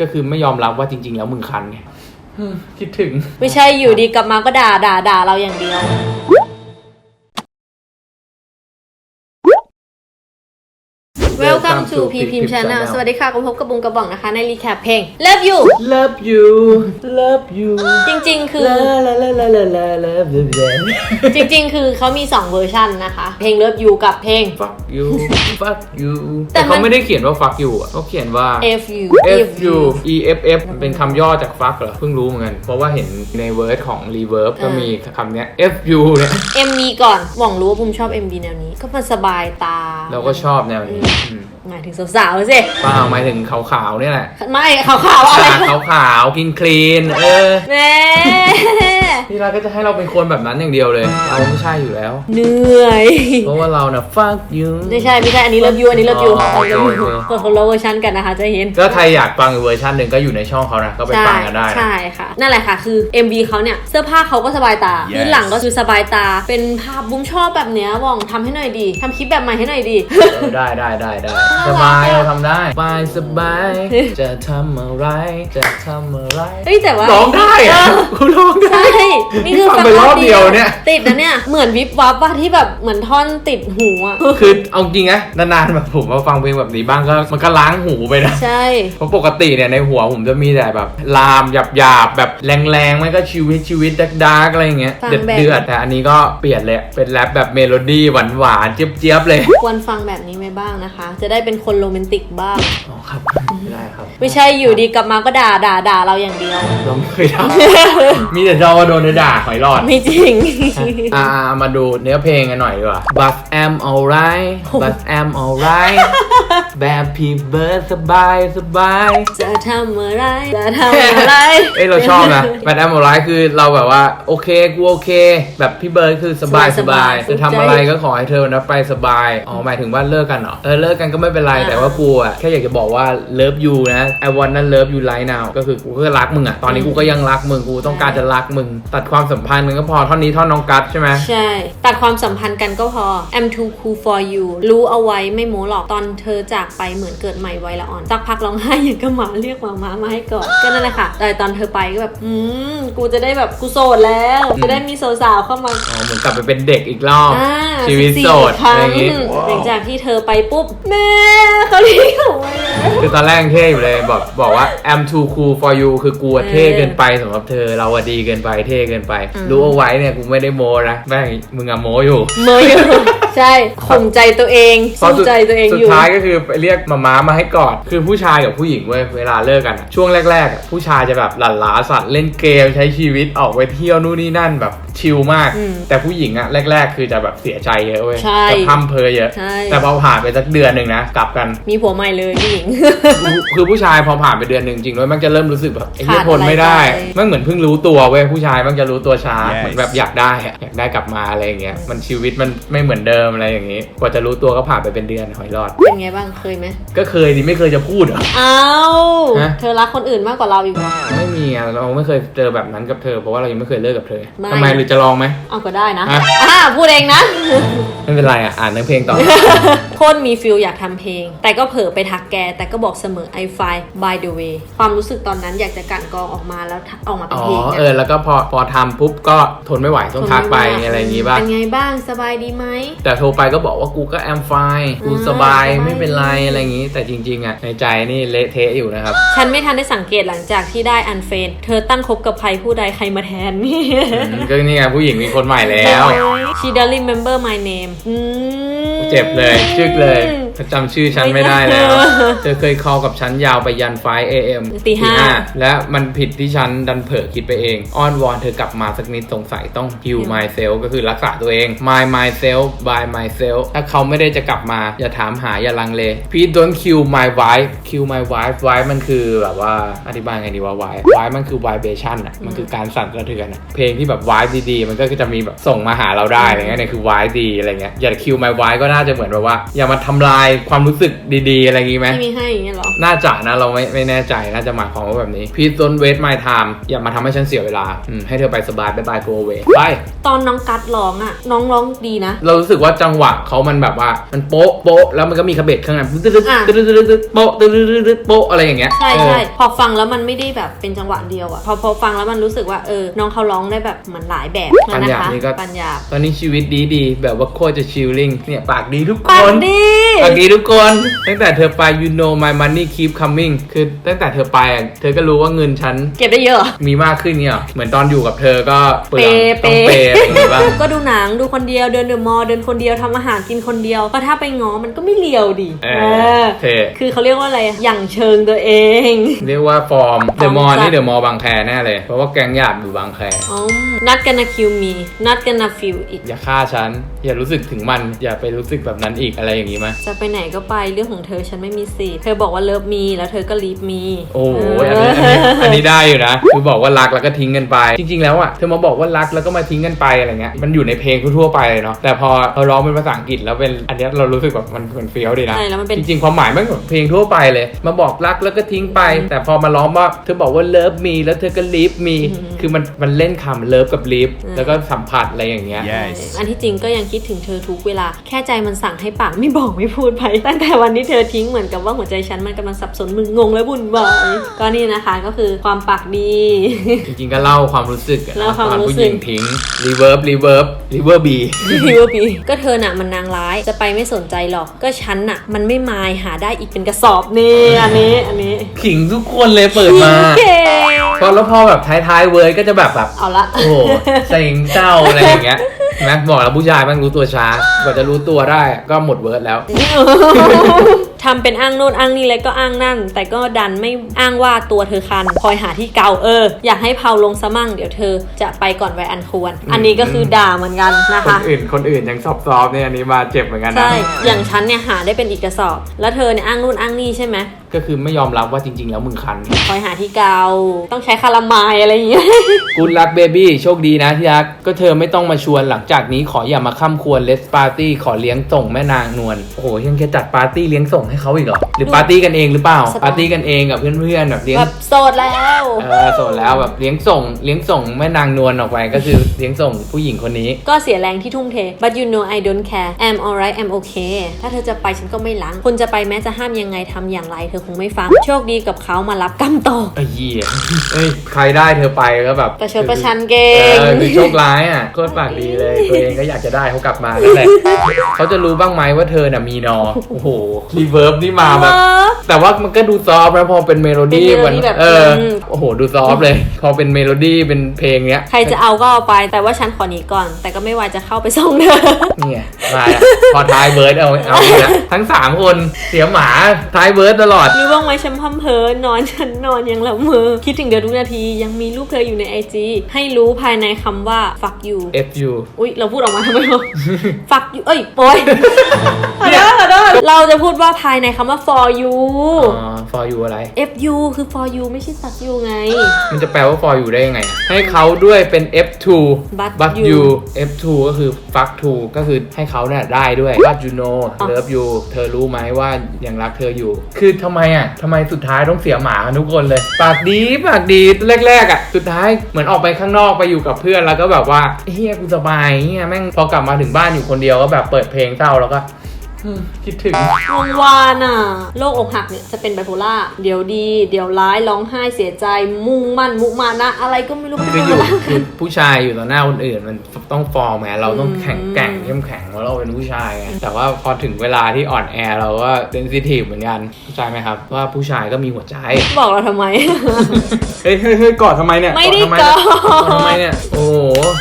ก็คือไม่ยอมรับว่าจริง ๆ แล้วมึงคันไงเฮ้อคิดถึง ไม่ใช่อยู่ดีกลับมาก็ด่าด่าด่าเราอย่างเดียว Welcome to P Pim Channel สวัสดีค่ะคุณพบกับบุงกระบอกนะคะ ในรีแคปเพลง Love You Love you Love you จริงๆ คือลาลาลาลาลาลา Love you จริงๆ คือเขามี 2 เวอร์ชันนะคะ เพลง Love You กับเพลง fuck you fuck you แต่แต่มันเขาไม่ได้เขียนว่า fuck you อะเขาเขียนว่า F U F U E F F มันเป็นคำย่อจาก fuck เหรอ เพิ่งรู้เหมือนกัน เพราะว่าเห็นในเวิร์ดของ reverb ก็มีคำเนี้ย F U เนี่ย M V ก่อนหวังรู้ว่าภูมิชอบ M V แนวนี้ก็มันสบายตา เราก็ชอบแนวนี้อืม หมายถึงสาวๆสิเปล่าหมายถึงขาวๆเนี่ยแหละ ไม่ขาวๆอะไร ขาวขาวๆกินคลีน เออ แม่ ที่รักก็จะให้เราเป็นคนแบบนั้นอย่างเดียวเลย เราไม่ใช่อยู่แล้ว เหนื่อย เพราะว่าเราน่ะ fuck you ไม่ใช่ไม่ใช่อันนี้ Love You อันนี้ Love You อ๋อเขาโอเค Love โอ You เค คนคนละเวอร์ชันกันนะคะจะเห็น ก็ใครอยากฟังอีกเวอร์ชันหนึ่งก็อยู่ในช่องเขานะ ก็ไปฟังกันได้นะ ใช่ค่ะ นั่นแหละค่ะ คือ MV เขาเนี่ย เสื้อผ้าเขาก็สบายตา Yes พื้นหลังก็คือสบายตา เป็นภาพบุ้งชอบแบบเนี้ยว่องทำให้หน่อยดีทำคลิปแบบใหม่ให้หน่อยดี เออได้ได้ได้ได้สบายเราทำได้สบายสบายจะทำอะไร จะทำอะไรเฮ้ยแต่ว่าร้องได้อะกูร้องได้ ใช่นี่คือฟังไปรอบเดียวเนี่ย ติดนะเนี่ย เหมือนวิบวับว่าที่แบบเหมือนท่อนติดหูอะ คือเอาจริงนะนานๆแบบผมมาฟังเพลงแบบนี้บ้างก็มันก็ล้างหูไปนะ ใช่ เพราะปกติเนี่ยในหัวผมจะมีแต่แบบลามหยาบหยาบๆแบบแรงๆไม่ก็ชีวิตชีวิตดักดาร์กอะไรอย่างเงี้ยฟังเดือดแบบ เดือดแต่อันนี้ก็เปลี่ยนเลยเป็นแรปแบบเมโลดี้หวานหวานๆเจี๊ยบๆเลยควรฟังแบบนี้ไหมบ้างนะคะ จะได้เป็นคนโรแมนติกบ้าง อ๋อครับไม่ได้ครับไม่ใช่อยู่ดีกลับมาก็ด่าด่าด่าเราอย่างเดียว เราไม่เคยทำ มีแต่เราโดนด่าหอยหลอด ไม่จริง อ่ามาดูเนื้อเพลงกันหน่อยดีกว่า But am alright But am alright แบบพี่เบิร์ดสบายสบายจะทำอะไร จะทำอะไร เอ้ยเราชอบนะ But am alright คือเราแบบว่า โอเค กูโอเค แบบพี่เบิร์ดคือสบายสบายสบายจะทำอะไรก็ขอให้เธอนะไปสบาย อ๋อ หมายถึงว่าเลิกกันเหรอ เออ เลิกกันก็ไม่เป็นไรอ่าแต่ว่ากูอะ แค่อยากจะบอกว่า love you นะ I wanna love you right now ก็คือกูก็รักมึงอะ ตอนนี้กูก็ยังรักมึง กูต้องการจะรักมึงตัดความสัมพันธ์มึงก็พอท่อนนี้ท่อนน้องกัดใช่ไหมใช่ ตัดความสัมพันธ์กันก็พอ I'm too cool for you รู้เอาไว้ไม่โม้หรอกตอนเธอจากไปเหมือนเกิดใหม่ไวละอ่อนสักพักร้องไห้อย่างก็หมาเรียกมาม้ามาให้ก่อนก็นั่นแหละค่ะแต่ตอนเธอไปก็แบบอืมกูจะได้แบบกูโสดแล้ว จะได้มีสาวๆเข้ามาอ๋อเหมือนกลับไปเป็นเด็กอีกรอบอ่าชีวิต14โสดครั้อะไรอย่างงี้ หลังจากที่เธอไปปุ๊บแม่เขาเรียกเขาว่าคือตอนแรกยังเท่อยู่เลยบอกบอกว่า I'm too cool for you คือกูอะเออเท่เกินไปสำหรับเธอเราอะดีเกินไปเท่เกินไปอืมรู้เอาไว้เนี่ยกูไม่ได้โมนะแม่งมึงอะโมอยู่ เมยอยู่ใช่ข่มใจตัวเองพอสู้สุดใจตัวเองสุอดยู่ท้ายก็คือไปเรียกมาม้ามาให้กอดคือผู้ชายกับผู้หญิงเว้ยเวลาเลิกกันอะช่วงแรกๆอะผู้ชายจะแบบหลั่นล้าสัตว์เล่นเกมใช้ชีวิตออกไปเที่ยวนู่นนี่นั่นแบบชิลมาก อืมแต่ผู้หญิงอะแรก ๆ คือจะแบบเสียใจเยอะเว้ยใช่จะพร่ำเพอเยอะ ใช่ แต่พอผ่านไปสักเดือนหนึ่งนะกลับกัน มีผัวใหม่เลยผู้หญิงคือผู้ชายพอผ่านไปเดือนหนึ่งจริงด้วยมันจะเริ่มรู้สึกแบบไอ้เหี้ยขาดทนไม่ได้อะไรไปมันเหมือนเพิ่งรู้ตัวเว้ยผู้ชายมันจะรู้ตัวช้า Yes เหมือนแบบอยากได้อะอยากได้กลับมาอะไรอย่างเงี้ยมันชีวิตมันไม่เหมือนเดิมอะไรอย่างงี้ กว่าจะรู้ตัวก็ผ่านไปเป็นเดือนหอยรอด เป็นไงบ้างเคยไหมก็เคยดิไม่เคยจะพูดเหรอ อ้าวฮะ เธอรักคนอื่นมากกว่าเราอีกเหรอ ไม่มีอะเราไม่เคยเจอแบบนั้นกับเธอเพราะว่าเรายังไม่เคยเลิกกับเธอไม่ ทำไมหรือจะลองไหม เอาก็ได้นะฮะอ่าพูดเองนะ ไม่เป็นไรอะอ่านเนื้อเพลงต่อ โคตรมีฟิลอยากทำเพลง แต่ก็เผลอไปทักแกแต่ก็บอกเสมอ I find by the way ความรู้สึกตอนนั้นอยากจะกลั่นกรองออกมาแล้วออกมาเป็นอ๋อเพลงเออแล้วก็พอพอทำปุ๊บก็ทนไม่ไหวต้องทักไปอะไรอย่างงี้บ้างเป็นไงบ้างสบายดีไหมแต่โทรไปก็บอกว่ากูก็แอมไฟกูอ่าสบายสบายไม่เป็นไรอะไรอย่างงี้ แต่จริงๆอะในใจนี่เละเทะอยู่นะครับ ฉันไม่ทันได้สังเกตหลังจากที่ได้อันเฟนเธอตั้งคบกับใครผู้ใดใครมาแทนอืมก็นี่ไงผู้หญิงมีคนใหม่แล้ว She doesn't remember my name อืมเจ็บเลยชึกเลย จำชื่อฉันไม่ได้แล้วไม่ได้เธอเคยคอลกับฉันยาวไปยันไฟเอ็มตีห้าและมันผิดที่ฉันดันเผลอคิดไปเอง อ้อนวอนเธอกลับมาสักนิดสงสัยต้อง heal myself ก็คือรักษาตัวเอง my myself by myself ถ้าเขาไม่ได้จะกลับมา อย่าถามหาอย่าลังเล please don't kill my wife kill my wife wife มันคือแบบว่าอธิบายไงดีว่า wife wife มันคือ vibration อะมันคือการสั่นสะเทือนอะเพลงที่แบบ wife ดีๆ มันก็จะมีแบบส่งมาหาเราได้อะไรเงี้ยเนี่ยคือ wife ดีอะไรเงี้ยอย่า kill my wife ก็น่าจะเหมือนแบบว่า อย่ามาทำลายายความรู้สึกดีๆ อะไรอย่างงี้ไหม ไม่มีให้อย่างเงี้ยเหรอ น่าจะนะเราไม่ไม่แน่ใจน่าจะหมายความว่าแบบนี้ Please don't waste my time อย่ามาทำให้ฉันเสียเวลาอืมให้เธอไปสบายบายบาย go away ไป ตอนน้องกัดร้องอะ น้องร้องดีนะ เรารู้สึกว่าจังหวะเขามันแบบว่า มันโป๊ะโป๊ะแล้วมันก็มีคาเบตข้างในตึ๊ดตึ๊ดอะ ตึ๊ดตึ๊ดตึ๊ดตึ๊ดโป๊ะตึ๊ดตึ๊ดตึ๊ดตึ๊ดโป๊ะอะไรอย่างเงี้ยใช่เออใช่พอฟังแล้วมันไม่ได้แบบเป็นจังหวะเดียวอะพอพอฟังแล้วมันรู้สึกว่าเออ น้องเขาร้องได้แบบเหมือนหลายแบบปัญญานะคะนี่ก็ปัญญาตอนนี้ชีวิตดีดีๆแบบว่าโคตรจะชิลลิ่งเนี่ยปากดีทุกคปากน ดี ปากดีทุกคน ตั้งแต่เธอไป you know my money keep coming คือตั้งแต่เธอไปอะเธอก็รู้ว่าเงินฉันเก็บได้เยอะเหรอ มีมากขึ้นเนี่ยเหมือนตอนอยู่กับเธอก็เปลืองเปย์ต้องเป ย์อะไรอย่างเงี้ยบ้าง ก็ดูหนังดูคนเดียวเดินเดอะมอลล์เดินคนเดียวทำอาหารกินคนเดียวก็ถ้าไปง้อมันก็ไม่เลียวดิเอเอออเท่ คือเขาเรียกว่าอะไรอะอย่างเชิงตัวเอง เรียกว่าฟอร์มฟเดอร์อะมมอลจัดนี่เดอะมอลบางแคแน่เลย เพราะว่าแกงหยาบอยู่บางแค อ๋อ not gonna kill me not gonna feel it อย่าฆ่าฉัน อย่ารู้สึกถึงมัน อย่าไปรู้สึกแบบนั้นอีกอะไรอย่างนี้ไหมจะไปไหนก็ไปเรื่องของเธอฉันไม่มีสิทธิ์เธอบอกว่าเลิฟมีแล้วเธอก็ลีฟมีโอ้โหอันนี้อันนี้อันนี้ได้อยู่นะคือบอกว่ารักแล้วก็ทิ้งกันไป จริง ๆ แล้วอะเธอมาบอกว่ารักแล้วก็มาทิ้งกันไปอะไรเงี้ยมันอยู่ในเพลงทั่วๆไปเลยเนาะแต่พอเราร้องเป็นภาษาอังกฤษแล้วเป็นอันเนี้ยเรารู้สึกแบบมันมันเฟี้ยวดีนะใช่แล้วมันเป็นจริงๆความหมายมันเหมือนเพลงทั่วไปเลย มาบอกรักแล้วก็ทิ้งไป แต่พอมาร้องว่าเธอบอกว่าเลิฟมีแล้วเธอก็ลีฟมีคือมันมันเล่นคำเลิฟกับลีฟแล้วก็สัมผัสอะไรอย่างเงี้ย Yes อันที่จริงก็ยังคิดถึงเธอทุกเวลาแค่ใจมันสั่งให้ปากไม่บอกไม่พูดไป ตั้งแต่วันที่เธอทิ้งเหมือนกับว่าหัวใจฉันมันกำลังสับสนมึนงงและบุ่นวายก็นี่นะคะก็คือความปากดี จริงๆก็เล่าความรู้สึกอะเล่าความรู้สึกตอนผู้หญิงทิ้งรีเวิร์บรีเวิร์บรีเวิร์บบีพี่ว่าปีก็เธอน่ะมันนางร้ายจะไปไม่สนใจหรอก ก็ฉันน่ะ มันไม่มายหาได้อีกเป็นกระสอบนี่อันนี้อันนี้ขิงทุกคนเลยเปิดมาเก่พอแล้วพอแบบท้ายๆเวิร์ดก็จะแบบแบบเอาละ โอ้โหเซ็งเจ้าอะไรอย่างเงี้ย เห็นไหมบอกแล้วผู้ชายแมันรู้ตัวช้ากว่าจะรู้ตัวได้ก็หมดเวิร์ดแล้ว ทำเป็นอ้างโน่นอ้างนี่เลยก็อ้างนั่น แต่ก็ดันไม่อ้างว่าตัวเธอคัน คอยหาที่เกาเออ อยากให้เผาลงซะมั่งเดี๋ยวเธอจะไปก่อนวัยอันควร อันนี้ก็คือด่าเหมือนกันนะคนคะอื่นคนอื่นยังซอฟๆเนี่ยอันนี้มาเจ็บเหมือนกันนะ ใช่ อย่างฉันเนี่ยหาได้เป็นอีกกระสอบ แล้วเธอเนี่ยอ้างนู่นอ้างนี่ใช่ไหม ก็คือไม่ยอมรับว่าจริง ๆ แล้วมึงคันคอยหาที่เกาต้องใช้คารามายอะไรอย่างเงี้ย กูรักเบบี้โชคดีนะที่รักก็เธอไม่ต้องมาชวนหลังจากนี้ขออย่ามาค้ำควรเลสปาร์ตี้ขอเลี้ยงส่งแม่นางนวลโอ้โหยังจะจัดปาร์ตี้เลี้ยงส่งให้เขาอีกเหรอหรือปาร์ตี้กันเองหรือเปล่าสไตล์ ปาร์ตี้กันเองกับเพื่อนๆแบบเลี้ยง แบบโสดแล้ว เออโสดแล้วแบบเลี้ยงส่งเลี้ยงส่งแม่นางนวลออกไปก็คือเลี้ยงส่งผู้หญิงคนนี้ ก็เสียแรงที่ทุ่มเท but you know I don't care I'm alright I'm okay ถ้าเธอจะไปฉันก็ไม่ล้างคุณจะไปแม้จะห้ามยังไงทำอย่างไร เธอคงไม่ฟัง โชคดีกับเขามารับกรรมต่อไอ้เหี้ยเอ้ยใครได้เธอไปก็แบบประชดประชันเก่ง เออคือโชคร้ายอะโคตรปากดีเลยตัวเองก็อยากจะได้เขากลับมานั่นแหละเขาจะรู้บ้างไหมว่าเธอน่ะมีนอโอ้โหรีเวิร์บนี่มาแบบ แต่ว่ามันก็ดูซอฟต์นะพอเป็นเมโลดี้เป็นเมโลดี้มันแบบเอออืมโอ้โห ดูซอฟต์เลย พอเป็นเมโลดี้เป็นเพลงเนี้ยใครจะเอาก็เอาไป แต่ว่าฉันขอหนีก่อน แต่ก็ไม่วายจะเข้าไปส่งเธอ เนี่ย มาแล้วพอท้ายเบิร์ดเอาเอาอีกแล้วทั้งสามคนเสียหมาท้ายเบิร์ดตลอด รู้บ้างไหมฉันพัมเพอนอนฉันนอนยังละเมอคิดถึงเธอทุกนาทียังมีรูปเธออยู่ในไอจีให้รู้ภายในคำว่า fuck you F U อุ้ยเราพูดออกมาทำไมวะ fuck you เอ้ยโอยขอโทษขอโทษเราจะพูดว่าภายในคำว่า for you อ๋อ for you อะไร F U คือ for you ไม่ใช่ fuck you ไง มันจะแปลว่า for you ได้ยังไงอะให้เขาด้วยเป็น F2 But but you you F2 ก็คือ fuck to ก็คือให้เขาเนี่ยได้ด้วย but you know love you เธอรู้ไหมว่ายังรักเธออยู่ คือทำไมอะทำไมสุดท้ายต้องเสียหมากันทุกคนเลย ปากดีปากดีแรกๆอะสุดท้ายเหมือนออกไปข้างนอกไปอยู่กับเพื่อนแล้วก็แบบว่าเฮียกูสบายเฮียแม่งพอกลับมาถึงบ้านอยู่คนเดียวก็แบบเปิดเพลงเศร้าแล้วก็ คิดถึง วงวานอะโรคอกหักเนี่ยจะเป็นไบโพล่าเดี๋ยวดี เดี๋ยวร้ายร้องไห้เสียใจ มุ่งมั่น มุมานะ อะไรก็ไม่รู้คืออยู่คือผู้ชายอยู่ต่อหน้าคนอื่น มันต้องฟอร์มไงเราต้องแข็งแกร่งเข้มแข็งเพราะเราเป็นผู้ชายไงแต่ว่าพอถึงเวลาที่อ่อนแอเราก็เซนซิทีฟเหมือนกันเข้าใจไหมครับว่าผู้ชายก็มีหัวใจบอกเราทำไม เฮ้ยเฮ้ยเฮ้ยกอดทำไมเนี่ยไม่ได้ทำเนี่ยกอดกอดทำไมเนี่ยโอ้โห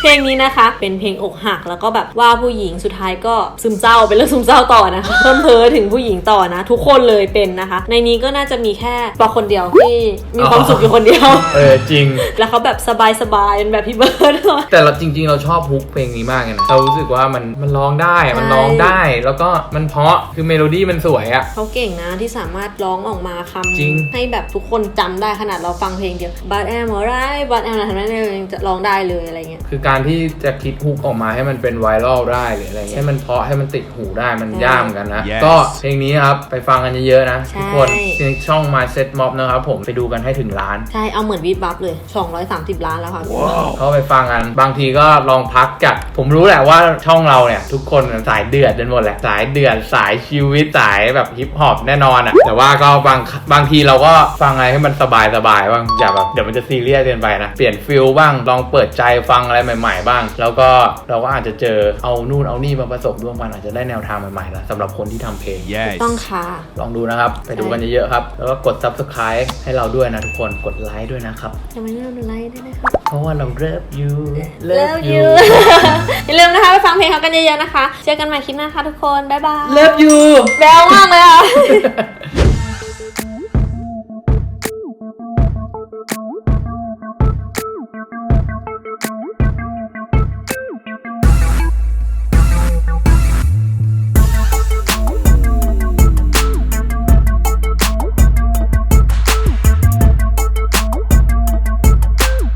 เพลงนี้นะคะ เป็นเพลงอกหักแล้วก็แบบว่าผู้หญิงสุดท้ายก็ซึมเศร้าเป็นเรื่องซึมเศร้าต่อนะคะเพิ่มเพ้อถึงผู้หญิงต่อนะ ทุกคนเลยเป็นนะคะ ในนี้ก็น่าจะมีแค่ปอคนเดียวที่มีความสุขอยู่คนเดียว เออจริง แล้วเขาแบบสบายๆเป็นแบบพี่เบิร์ดเลย แต่เราจริง ๆ เราชอบฮุกเพลงนี้มากเลยนะเรารู้สึกว่ามันมันร้องได้อะมันใช่ร้องได้ แล้วก็มันเพราะคือเมโลดี้มันสวยอะ เขาเก่งนะที่สามารถร้องออกมาคจริงำให้แบบทุกคนจำได้ขนาดเราฟังเพลงเดียวยว but am alright but am อะไรทำได้เลยจะร้องได้เลยอะไรเงี้ย คือการที่จะคิดฮุกออกมาให้มันเป็นไวรัลได้หรืออะไรเงี้ยให้มันเพราะให้มันติดหูได้มันใช่ยากเหมือนกันนะ Yes ก็เพลงนี้ครับ ไปฟังกันเยอะๆนะ ใช่ ทุกคนในช่อง My Set Mob นะครับผมไปดูกันให้ถึงล้าน ใช่ เอาเหมือนวีดบัฟเลย 230 ล้านแล้วค่ะ เข้าไปฟังกัน บางทีก็ลองพักจาก ผมรู้แหละว่าช่องเราเนี่ย ทุกคนสายเดือดกันหมดแหละ สายเดือด สายชีวิต สายแบบฮิปฮอปแน่นอนอะ่ะ แต่ว่าก็บางบางทีเราก็ฟังอะไรให้มันสบายสบายๆบ้าง อย่าแบบเดี๋ยวมันจะซีเรียสเกินไปนะ เปลี่ยนฟิลบ้าง ลองเปิดใจฟังอะไรใหม่ ๆ บ้าง แล้วก็เราก็อาจจะเจอเอานู่นเอานี่มาผสมร่วมกันอาจจะได้แนวทางใหม่ๆนะสำหรับคนที่ทำเพลง Yes. ต้องค่ะ ลองดูนะครับ ไปดูกันเยอะๆครับ แล้วก็กด subscribe ให้เราด้วยนะทุกคนกดไลค์ด้วยนะครับจะไม่ลืมไลค์ด้วยนะครับ เพราะว่าเรา love you Love you อย่าลืมนะคะไปฟังเพลงเขากันเยอะๆนะคะ เจอกันใหม่คลิปหน้าค่ะทุกคน บ๊ายบาย love you แบลมากเลยอะ